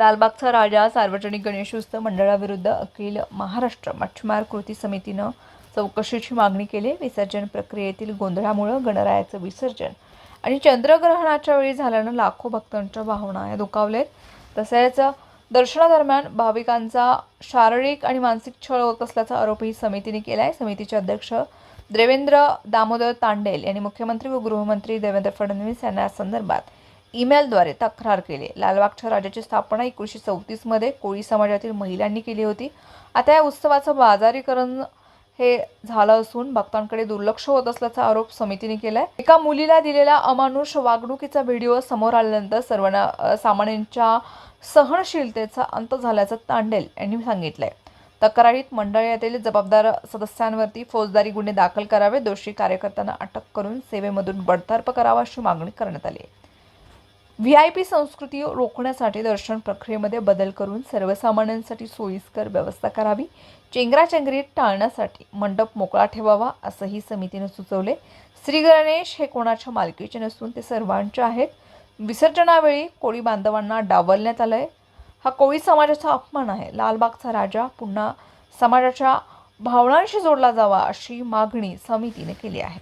लालबागचा राजा सार्वजनिक गणेशोत्सव मंडळाविरुद्ध अखिल महाराष्ट्र मच्छीमार कृती समितीनं चौकशीची मागणी केली. विसर्जन प्रक्रियेतील गोंधळामुळं गणरायाचं विसर्जन आणि चंद्रग्रहणाच्या वेळी झाल्यानं लाखो भक्तांच्या भावना या दुखावलेत. तसेच दर्शनादरम्यान भाविकांचा शारीरिक आणि मानसिक छळ होत असल्याचा आरोपही समितीने केला आहे समितीचे अध्यक्ष देवेंद्र दामोदर तांडेल यांनी मुख्यमंत्री व गृहमंत्री देवेंद्र फडणवीस यांना या संदर्भात ईमेलद्वारे तक्रार केली. लालबागच्या राजाची स्थापना एकोणीसशे चौतीसमध्ये कोळी समाजातील महिलांनी केली होती. आता या उत्सवाचं बाजारीकरण हे झालं असून भक्तांकडे दुर्लक्ष होत असल्याचा आरोप समितीने केलाय. एका मुलीला दिलेल्या अमानुष वागणुकीचा व्हिडिओ समोर आल्यानंतर सर्वांना सामान्यांच्या सहनशीलतेचा अंत झाल्याचं तांडेल यांनी सांगितलंय. तक्रारीत मंडळातील जबाबदार सदस्यांवरती फौजदारी गुन्हे दाखल करावे दोषी कार्यकर्त्यांना अटक करून सेवेमधून बडतर्फ करावा अशी मागणी करण्यात आली आहे. व्ही आय पी संस्कृती रोखण्यासाठी दर्शन प्रक्रियेमध्ये बदल करून सर्वसामान्यांसाठी सोयीस्कर व्यवस्था करावी. चेंगराचेंगरी टाळण्यासाठी मंडप मोकळा ठेवावा असंही समितीने सुचवले. श्री गणेश हे कोणाच्या मालकीचे नसून ते सर्वांचे आहेत. विसर्जनावेळी कोळी बांधवांना डावलण्यात आलं आहे हा कोळी समाजाचा अपमान आहे. लालबागचा राजा पुन्हा समाजाच्या भावनांशी जोडला जावा अशी मागणी समितीने केली आहे.